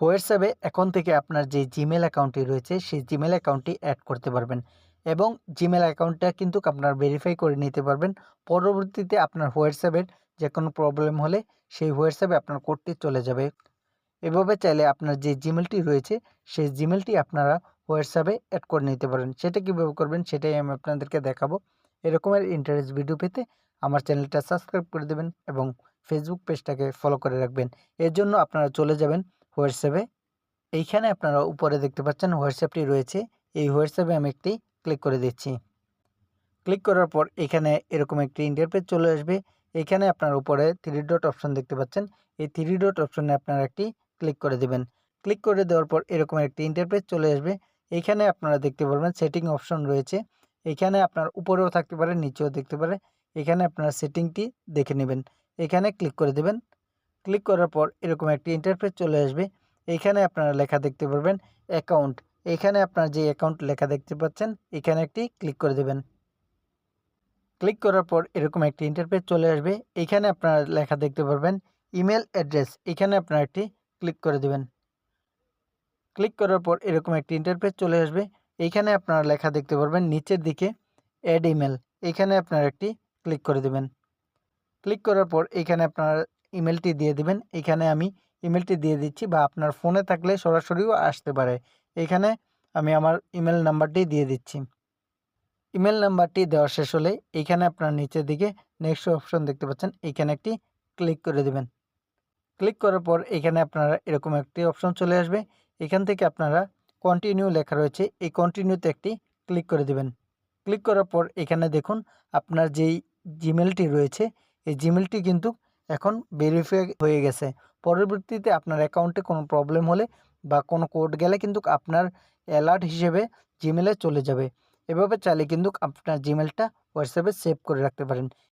হোয়াটসঅ্যাপে এখন থেকে আপনার যে জিমেল অ্যাকাউন্টটি রয়েছে, সেই জিমেল অ্যাকাউন্টটি অ্যাড করতে পারবেন। এবং জিমেল অ্যাকাউন্টটা কিন্তু আপনার ভেরিফাই করে নিতে পারবেন। পরবর্তীতে আপনার হোয়াটসঅ্যাপের যে কোনো প্রবলেম হলে সেই হোয়াটসঅ্যাপে আপনার কোডটি চলে যাবে। এভাবে চাইলে আপনার যে জিমেলটি রয়েছে, সেই জিমেলটি আপনারা হোয়াটসঅ্যাপে অ্যাড করে নিতে পারেন। সেটা কীভাবে করবেন, সেটাই আমি আপনাদেরকে দেখাবো। এরকমের ইন্টারেস্ট ভিডিও পেতে আমার চ্যানেলটা সাবস্ক্রাইব করে দেবেন এবং ফেসবুক পেজটাকে ফলো করে রাখবেন। এর জন্য আপনারা চলে যাবেন হোয়াটসঅ্যাপে। এইখানে আপনারা উপরে দেখতে পাচ্ছেন হোয়াটসঅ্যাপটি রয়েছে। এই হোয়াটসঅ্যাপে আমি একটি ক্লিক করে দিচ্ছি। ক্লিক করার পর এখানে এরকম একটি ইন্টারপেজ চলে আসবে। এখানে আপনার উপরে থ্রি ডট অপশন দেখতে পাচ্ছেন। এই থ্রি ডট অপশনে আপনারা একটি ক্লিক করে দেবেন। ক্লিক করে দেওয়ার পর এরকম একটি ইন্টারপেজ চলে আসবে। এখানে আপনারা দেখতে পারবেন সেটিং অপশন রয়েছে। এখানে আপনার উপরেও থাকতে পারে, নিচেও দেখতে পারে। এখানে আপনারা সেটিংটি দেখে নেবেন। এখানে ক্লিক করে দেবেন। ক্লিক করার পর এরকম একটি ইন্টারফেস চলে আসবে। এখানে আপনারা লেখা দেখতে পারবেন অ্যাকাউন্ট এখানে আপনার যে অ্যাকাউন্ট লেখা দেখতে পাচ্ছেন, এখানে একটি ক্লিক করে দেবেন। ক্লিক করার পর এরকম একটি ইন্টারফেস চলে আসবে। এখানে আপনারা লেখা দেখতে পারবেন ইমেল অ্যাড্রেস এখানে আপনারা একটি ক্লিক করে দেবেন। ক্লিক করার পর এরকম একটি ইন্টারফেস চলে আসবে। এইখানে আপনারা লেখা দেখতে পারবেন নিচের দিকে অ্যাড ইমেল এখানে আপনারা একটি ক্লিক করে দেবেন। ক্লিক করার পর এখানে আপনার ইমেলটি দিয়ে দিবেন। এখানে আমি ইমেলটি দিয়ে দিচ্ছি বা আপনার ফোনে থাকলে সরাসরিও আসতে পারে। এখানে আমি আমার ইমেল নাম্বারটি দিয়ে দিচ্ছি। ইমেল নাম্বারটি দেওয়া শেষ হলে এইখানে আপনার নিচের দিকে নেক্সট অপশন দেখতে পাচ্ছেন। এখানে একটি ক্লিক করে দেবেন। ক্লিক করার পর এখানে আপনারা এরকম একটি অপশন চলে আসবে। এখান থেকে আপনারা কন্টিনিউ লেখা রয়েছে। এই কন্টিনিউতে একটি ক্লিক করে দেবেন। ক্লিক করার পর এখানে দেখুন, আপনার যেই জিমেলটি রয়েছে, এই জিমেলটি কিন্তু এখন ভেরিফাই হয়ে গেছে। পরবর্তীতে আপনার অ্যাকাউন্টে কোনো প্রবলেম হলে বা কোনো কোড গেলে কিন্তু আপনার অ্যালার্ট হিসেবে জিমেলে চলে যাবে। এভাবে চাইলে কিন্তু আপনার জিমেলটা হোয়াটসঅ্যাপে সেভ করে রাখতে পারেন।